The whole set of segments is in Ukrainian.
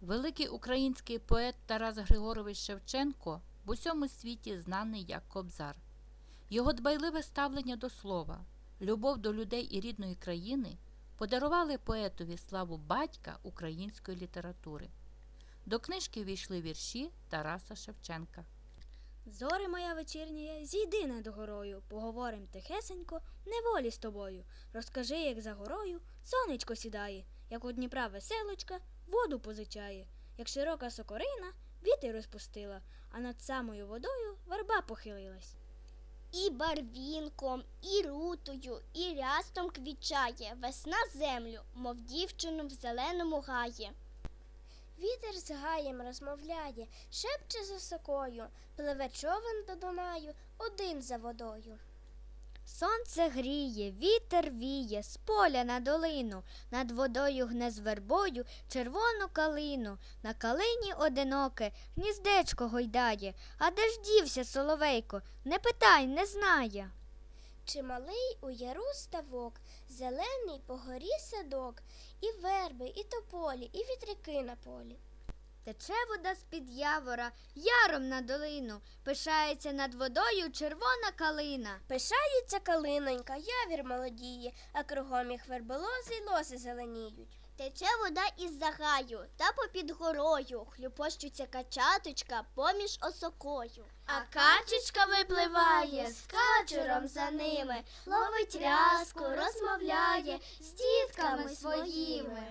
Великий український поет Тарас Григорович Шевченко в усьому світі знаний як Кобзар. Його дбайливе ставлення до слова, любов до людей і рідної країни подарували поетові славу батька української літератури. До книжки війшли вірші Тараса Шевченка. Зоре моя вечірня, зійди над горою, поговорим тихесенько, неволі з тобою. Розкажи, як за горою сонечко сідає, як у Дніпра веселочка воду позичає, як широка сокорина вітер розпустила, а над самою водою верба похилилась. І барвінком, і рутою, і рястом квічає весна землю, мов дівчину в зеленому гаї. Вітер з гаєм розмовляє, шепче за сокою, пливе човен до Дунаю, один за водою. Сонце гріє, вітер віє, з поля на долину, над водою гне з вербою червону калину, на калині одиноке гніздечко гойдає, а де ж дівся соловейко, не питай, не знає. Чималий у яру ставок, зелений по горі садок, і верби, і тополі, і вітряки на полі. Тече вода з-під явора, яром на долину, пишається над водою червона калина. Пишається калинонька, явір молодіє, а кругом їх верболози й лоси зеленіють. Тече вода із загаю, та попід горою хлюпощуться качаточка поміж осокою. А качечка випливає з качуром за ними, ловить рязку, розмовляє з дітками своїми.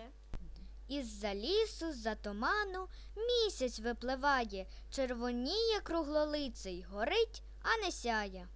Із-за лісу, з-за туману місяць випливає, червоніє круглолиций, горить, а не сяє.